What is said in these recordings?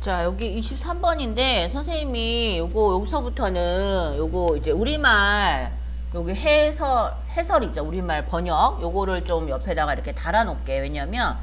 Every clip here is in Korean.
자, 여기 23번인데 선생님이 요거 여기서부터는 요거 이제 우리말 여기 해설 해설이죠. 우리말 번역 요거를 좀 옆에다가 이렇게 달아 놓을게요. 왜냐면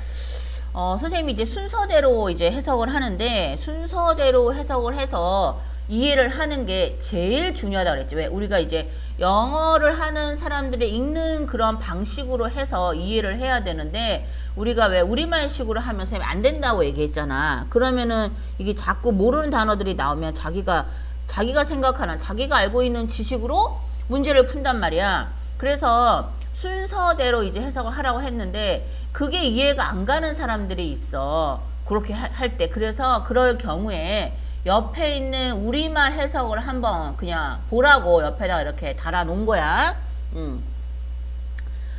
어, 선생님이 이제 순서대로 이제 해석을 하는데 순서대로 해석을 해서 이해를 하는 게 제일 중요하다 그랬지. 왜? 우리가 이제 영어를 하는 사람들이 읽는 그런 방식으로 해서 이해를 해야 되는데 우리가 왜 우리말식으로 하면 선생님이 안 된다고 얘기했잖아. 그러면은 이게 자꾸 모르는 단어들이 나오면 자기가 자기가 생각하는 자기가 알고 있는 지식으로 문제를 푼단 말이야. 그래서 순서대로 이제 해석을 하라고 했는데 그게 이해가 안 가는 사람들이 있어. 그렇게 할 때. 그래서 그럴 경우에 옆에 있는 우리말 해석을 한번 그냥 보라고 옆에다 이렇게 달아 놓은 거야. 음.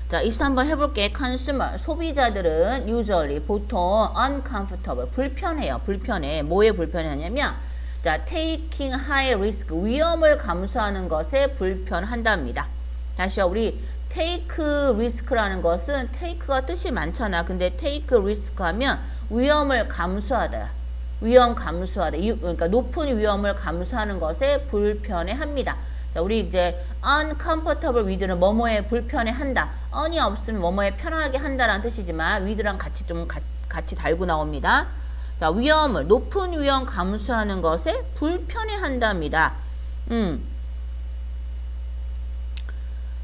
자, 23번 해볼게. consumer, 소비자들은 usually, 보통 uncomfortable, 불편해요. 불편해. 뭐에 불편하냐면, 자, taking high risk, 위험을 감수하는 것에 불편한답니다. 다시요, 우리 take risk라는 것은 take가 뜻이 많잖아. 근데 take risk 하면 위험을 감수하다. 위험 감수하다. 이- 그러니까 높은 위험을 감수하는 것에 불편해 합니다. 자, 우리 이제 uncomfortable with는 뭐뭐에 불편해 한다. on이 없으면 뭐뭐에 편하게 한다라는 뜻이지만 with랑 같이 좀 가- 같이 달고 나옵니다. 자, 위험을 높은 위험 감수하는 것에 불편해 한답니다. 음.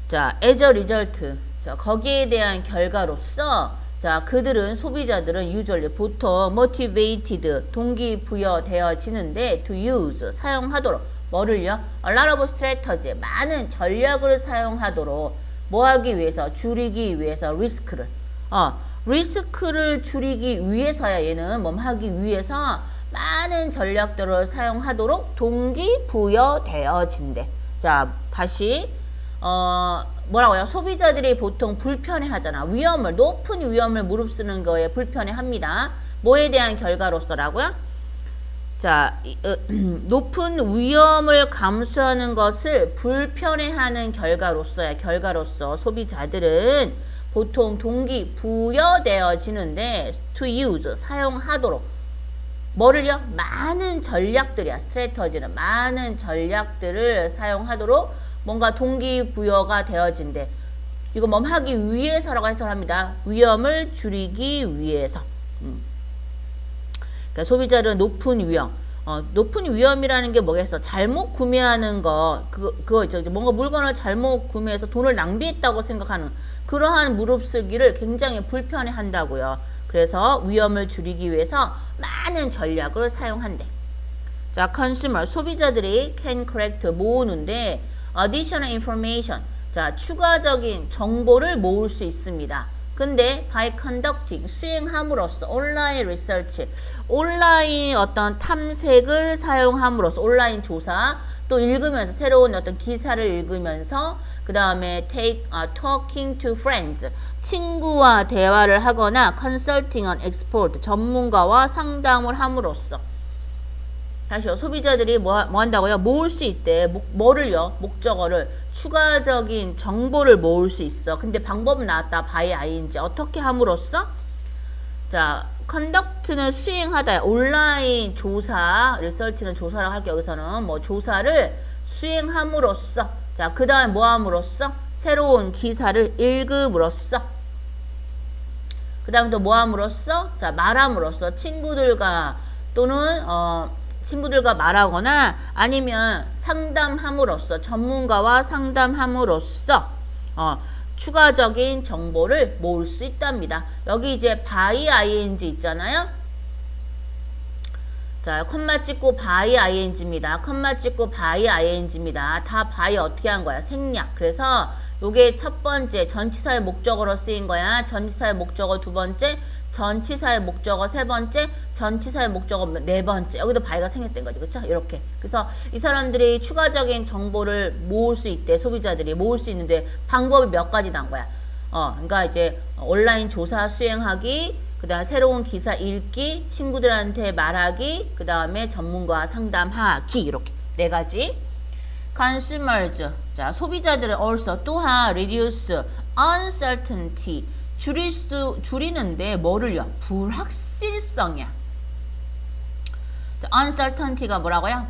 자, as a result. 자, 거기에 대한 결과로서 자, 그들은 소비자들은 usually 보통 motivated 동기부여되어지는데 to use 사용하도록 뭐를요? a lot of strategy 많은 전략을 사용하도록 뭐 하기 위해서 줄이기 위해서 리스크를 어, 리스크를 줄이기 위해서야 얘는 뭐 하기 위해서 많은 전략들을 사용하도록 동기부여되어진대. 자, 다시 어, 뭐라고요? 소비자들이 보통 불편해 하잖아. 위험을, 높은 위험을 무릅쓰는 거에 불편해 합니다. 뭐에 대한 결과로서라고요? 자, 이, 어, 높은 위험을 감수하는 것을 불편해하는 결과로서야 결과로서 소비자들은 보통 동기 부여되어지는데 to use 사용하도록 뭐를요? 많은 전략들이야. 스트레터지는 많은 전략들을 사용하도록 뭔가 동기 부여가 되어진대. 이거 뭐 하기 위해서라고 해석합니다. 위험을 줄이기 위해서. 음. 그러니까 소비자들은 높은 위험. 어, 높은 위험이라는 게 뭐겠어? 잘못 구매하는 거, 그거, 그거 있죠. 뭔가 물건을 잘못 구매해서 돈을 낭비했다고 생각하는 그러한 무릅쓰기를 굉장히 불편해 한다고요. 그래서 위험을 줄이기 위해서 많은 전략을 사용한대. 자, consumer, 소비자들이 can collect, 모으는데 additional information, 자, 추가적인 정보를 모을 수 있습니다. 근데 by conducting, 수행함으로써 온라인 리서치, 온라인 어떤 탐색을 사용함으로써 온라인 조사, 또 읽으면서 새로운 어떤 기사를 읽으면서 그 다음에 take, uh, talking to friends, 친구와 대화를 하거나 consulting on export, 전문가와 상담을 함으로써 다시요. 소비자들이 뭐, 뭐 한다고요? 모을 수 있대. 목, 뭐를요? 목적어를. 추가적인 정보를 모을 수 있어. 근데 방법은 나왔다. by ing. 어떻게 함으로써? 자, conduct는 수행하다. 온라인 조사, 리서치는 조사라고 할게요. 여기서는 뭐 조사를 수행함으로써. 자, 그 다음에 뭐 함으로써? 새로운 기사를 읽음으로써. 그 다음에 또 뭐 함으로써? 자, 말함으로써. 친구들과 또는, 어, 친구들과 말하거나 아니면 상담함으로써 전문가와 상담함으로써 어, 추가적인 정보를 모을 수 있답니다. 여기 이제 by ing 있잖아요. 자, 컴마 찍고 by ing입니다. 컴마 찍고 by ing입니다. 다 by 어떻게 한 거야? 생략. 그래서 요게 첫 번째 전치사의 목적어로 쓰인 거야. 전치사의 목적어 두 번째, 전치사의 목적어 세 번째, 전치사의 목적어 네 번째. 여기도 바이가 생겼던 거죠. 그렇죠? 이렇게. 그래서 이 사람들이 추가적인 정보를 모을 수 있대. 소비자들이 모을 수 있는데 방법이 몇 가지 난 거야. 어, 그러니까 이제 온라인 조사 수행하기, 그다음 새로운 기사 읽기, 친구들한테 말하기, 그다음에 전문가 상담하기 이렇게 네 가지. consumers 자 소비자들은 also 또한 reduce uncertainty 줄일 수 줄이는데 뭐를요 불확실성이야. Uncertainty가 뭐라고요?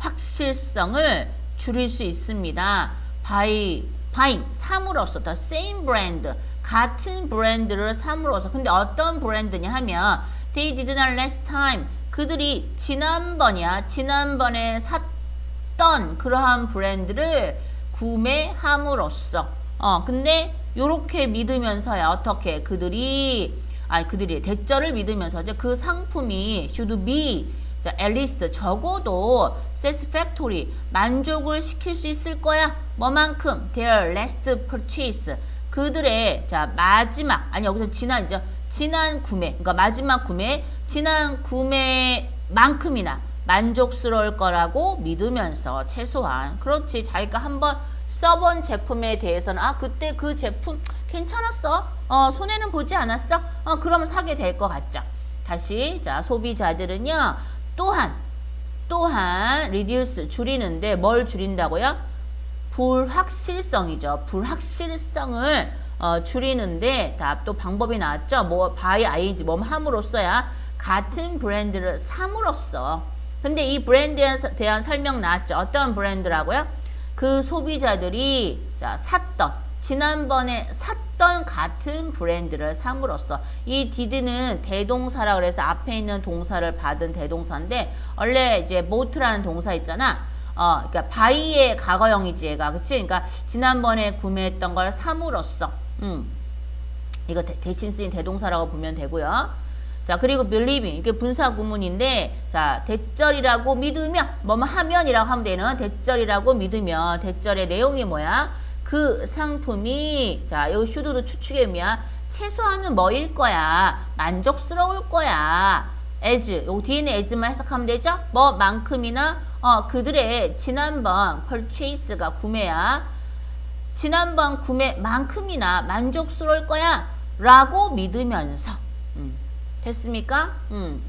불확실성을 줄일 수 있습니다. by by 삼으로써. The same brand 같은 브랜드를 삼으로써. 근데 어떤 브랜드냐 하면 they did not last time. 그들이 지난번이야. 지난번에 샀던 그러한 브랜드를 구매함으로써. 어 근데 요렇게 믿으면서야 어떻게 그들이 아 그들이 대절을 믿으면서 이제 그 상품이 should be 자, at least 적어도 satisfactory 만족을 시킬 수 있을 거야. 뭐만큼 their last purchase 그들의 자 마지막 아니 여기서 지난이죠. 지난 구매 그러니까 마지막 구매 지난 구매만큼이나 만족스러울 거라고 믿으면서 최소한 그렇지 자기가 한번 써본 제품에 대해서는 아 그때 그 제품 괜찮았어? 어 손해는 보지 않았어? 어 그러면 사게 될 것 같죠. 다시 자 소비자들은요 또한 또한 reduce 줄이는데 뭘 줄인다고요? 불확실성이죠. 불확실성을 어, 줄이는데 다 또 방법이 나왔죠. 뭐 by ing 뭐 함으로써야 같은 브랜드를 삼으로써. 근데 이 브랜드에 대한 설명 나왔죠. 어떤 브랜드라고요 그 소비자들이 자, 샀던 지난번에 샀던 같은 브랜드를 삼으로써 이 did는 대동사라 그래서 앞에 있는 동사를 받은 대동사인데 원래 이제 bought,라는 동사 있잖아. 어, 그러니까 buy의 과거형이지 얘가 그치? 그러니까 지난번에 구매했던 걸 삼으로써 음. 이거 대, 대신 쓰인 대동사라고 보면 되고요. 자, 그리고 believing. 이게 분사 구문인데, 자, 대절이라고 믿으면, 뭐뭐 하면이라고 하면 되는 대절이라고 믿으면, 대절의 내용이 뭐야? 그 상품이, 자, 요 should도 추측의 의미야. 최소한은 뭐일 거야? 만족스러울 거야. as. 요 뒤에는 as만 해석하면 되죠? 뭐만큼이나, 어, 그들의 지난번 purchase가 구매야. 지난번 구매만큼이나 만족스러울 거야. 라고 믿으면서. 음. 됐습니까? 음.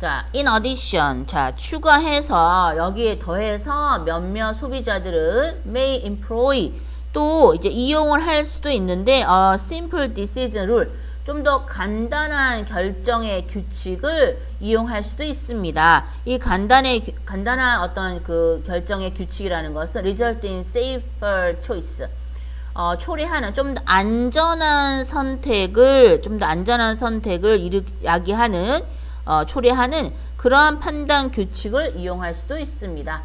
자, in addition. 자, 추가해서 여기에 더해서 몇몇 소비자들은 may employ 또 이제 이용을 할 수도 있는데 어, simple decision rule 좀 더 간단한 결정의 규칙을 이용할 수도 있습니다. 이 간단의 규- 간단한 어떤 그 결정의 규칙이라는 것은 result in safer choice. 어, 초래하는 좀 더 안전한 선택을 좀 더 안전한 선택을 이르, 야기하는 어, 초래하는 그러한 판단 규칙을 이용할 수도 있습니다.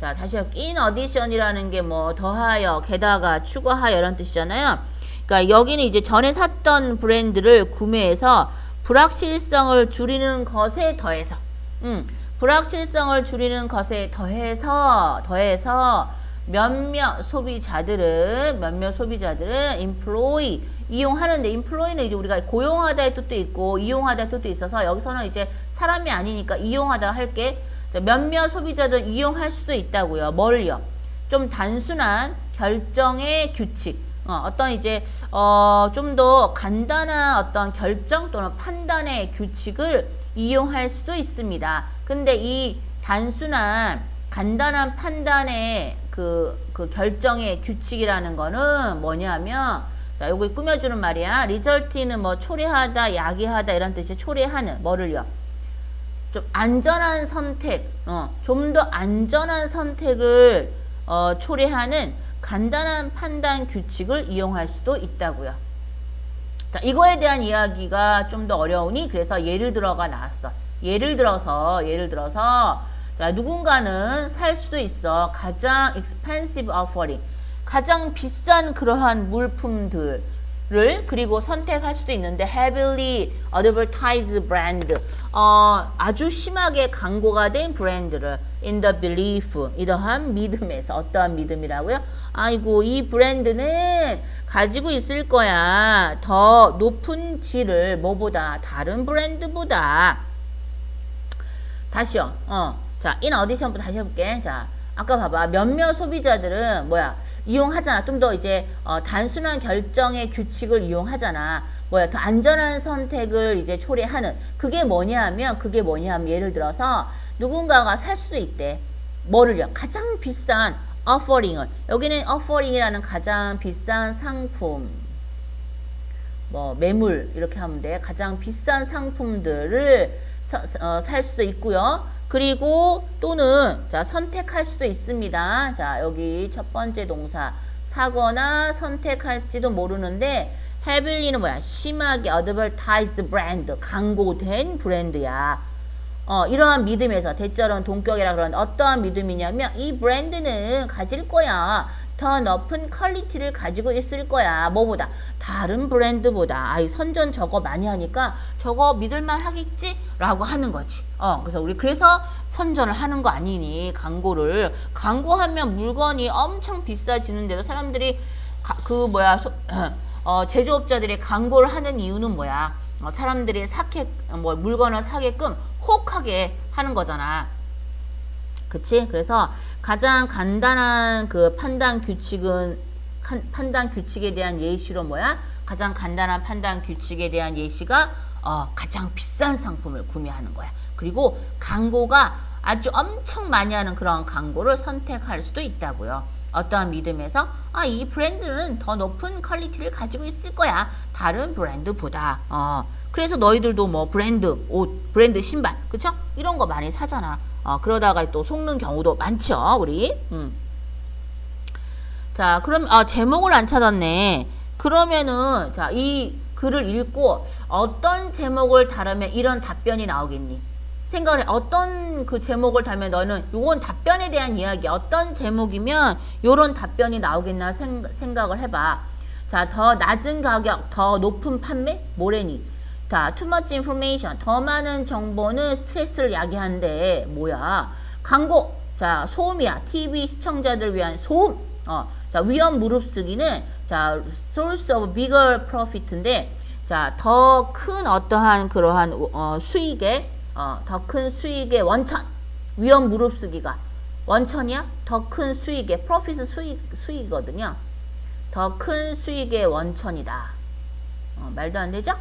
자 다시 in addition이라는 게 뭐 더하여 게다가 추가하여 이런 뜻이잖아요. 그러니까 여기는 이제 전에 샀던 브랜드를 구매해서 불확실성을 줄이는 것에 더해서 음, 불확실성을 줄이는 것에 더해서 더해서 몇몇 소비자들은 몇몇 소비자들은 employ 이용하는데 employ는 이제 우리가 고용하다의 뜻도 있고 이용하다의 뜻도 있어서 여기서는 이제 사람이 아니니까 이용하다 할게 자, 몇몇 소비자들 이용할 수도 있다고요. 뭘요? 좀 단순한 결정의 규칙 어, 어떤 이제 어, 좀 더 간단한 어떤 결정 또는 판단의 규칙을 이용할 수도 있습니다. 근데 이 단순한 간단한 판단의 그, 그 결정의 규칙이라는 거는 뭐냐면 자, 요거 꾸며주는 말이야. 리절티는 뭐 초래하다, 야기하다 이런 뜻이 초래하는 뭐를요? 좀 안전한 선택, 어, 좀 더 안전한 선택을 어, 초래하는 간단한 판단 규칙을 이용할 수도 있다고요. 자, 이거에 대한 이야기가 좀 더 어려우니 그래서 예를 들어가 나왔어. 예를 들어서 예를 들어서 자, 누군가는 살 수도 있어. 가장 expensive offering. 가장 비싼 그러한 물품들을 그리고 선택할 수도 있는데 heavily advertised brand. 어, 아주 심하게 광고가 된 브랜드를 in the belief 이러한 믿음에서 어떠한 믿음이라고요? 아이고 이 브랜드는 가지고 있을 거야 더 높은 질을 뭐보다 다른 브랜드보다 다시요 어 자 in addition부터 다시 해볼게. 자 아까 봐봐. 몇몇 소비자들은 뭐야? 이용하잖아. 좀 더 이제 어, 단순한 결정의 규칙을 이용하잖아. 뭐야? 더 안전한 선택을 이제 초래하는. 그게 뭐냐면 그게 뭐냐면 예를 들어서 누군가가 살 수도 있대. 뭐를요? 가장 비싼 offering을. 여기는 offering이라는 가장 비싼 상품. 뭐 매물 이렇게 하면 돼. 가장 비싼 상품들을 서- 어, 살 수도 있고요. 그리고 또는 자 선택할 수도 있습니다. 자 여기 첫 번째 동사 사거나 선택할지도 모르는데 heavily,는 뭐야? 심하게 advertised brand 광고된 브랜드야. 어, 이러한 믿음에서 대절은 동격이라 그런 어떠한 믿음이냐면 이 브랜드는 가질 거야. 더 높은 퀄리티를 가지고 있을 거야. 뭐보다 다른 브랜드보다 아이 선전 저거 많이 하니까 저거 믿을만 하겠지? 라고 하는 거지. 어, 그래서 우리 그래서 선전을 하는 거 아니니 광고를 광고하면 물건이 엄청 비싸지는데도 사람들이 가- 그 뭐야 소- 어, 제조업자들이 광고를 하는 이유는 뭐야? 어, 사람들이 사게 뭐 물건을 사게끔 혹하게 하는 거잖아. 그치? 그래서 가장 간단한 그 판단 규칙은 칸- 판단 규칙에 대한 예시로 뭐야? 가장 간단한 판단 규칙에 대한 예시가 어, 가장 비싼 상품을 구매하는 거야. 그리고 광고가 아주 엄청 많이 하는 그런 광고를 선택할 수도 있다고요. 어떠한 믿음에서 아, 이 브랜드는 더 높은 퀄리티를 가지고 있을 거야. 다른 브랜드보다. 어. 그래서 너희들도 뭐 브랜드 옷, 브랜드 신발, 그쵸? 이런 거 많이 사잖아. 어, 그러다가 또 속는 경우도 많죠, 우리. 음. 자, 그럼 아 제목을 안 찾았네. 그러면은 자, 이 글을 읽고 어떤 제목을 다루면 이런 답변이 나오겠니? 생각을 해. 어떤 그 제목을 달면 너는 요건 답변에 대한 이야기 어떤 제목이면 요런 답변이 나오겠나 생, 생각을 해봐. 자, 더 낮은 가격, 더 높은 판매? 뭐래니? 자, too much information. 더 많은 정보는 스트레스를 야기한대. 뭐야? 광고. 자, 소음이야. TV 시청자들 위한 소음. 어, 자, 위험 무릅쓰기는 자, source of bigger profit인데 자, 더 큰 어떠한 그러한 어, 수익의 어, 더 큰 수익의 원천. 위험 무릅쓰기가 원천이야? 더 큰 수익의 profit 수익 수익이거든요. 더 큰 수익의 원천이다. 어, 말도 안 되죠?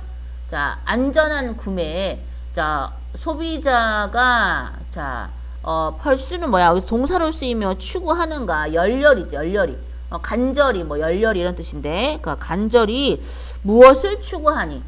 자, 안전한 구매. 자, 소비자가, 자, 어, 펄수는 뭐야? 여기서 동사로 쓰이며 추구하는가? 열렬이지, 열렬히. 어, 간절히, 뭐, 열렬히 이런 뜻인데, 그 간절히 무엇을 추구하니?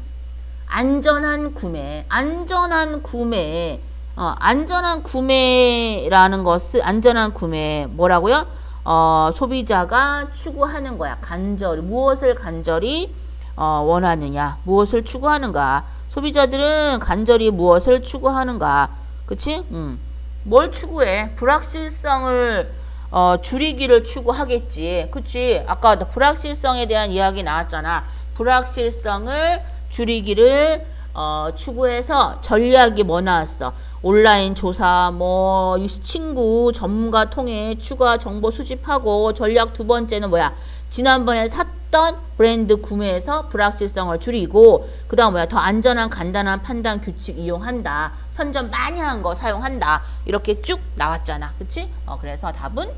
안전한 구매. 안전한 구매. 어, 안전한 구매라는 것은, 안전한 구매, 뭐라고요? 어, 소비자가 추구하는 거야. 간절히. 무엇을 간절히 어, 원하느냐? 무엇을 추구하는가? 소비자들은 간절히 무엇을 추구하는가? 그치? 음. 뭘 추구해? 불확실성을 어, 줄이기를 추구하겠지. 그치? 아까 불확실성에 대한 이야기 나왔잖아. 불확실성을 줄이기를 어, 추구해서 전략이 뭐 나왔어? 온라인 조사, 뭐, 친구, 전문가 통해 추가 정보 수집하고 전략 두 번째는 뭐야? 지난번에 샀 던 브랜드 구매에서 불확실성을 줄이고, 그 다음 뭐야? 더 안전한 간단한 판단 규칙 이용한다. 선전 많이 한 거 사용한다. 이렇게 쭉 나왔잖아. 그치? 어, 그래서 답은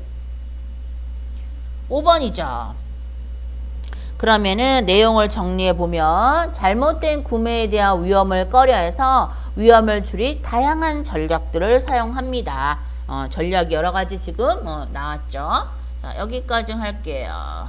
5번이죠. 그러면은 내용을 정리해 보면 잘못된 구매에 대한 위험을 꺼려해서 위험을 줄일 다양한 전략들을 사용합니다. 어, 전략이 여러 가지 지금 어, 나왔죠. 자, 여기까지 할게요.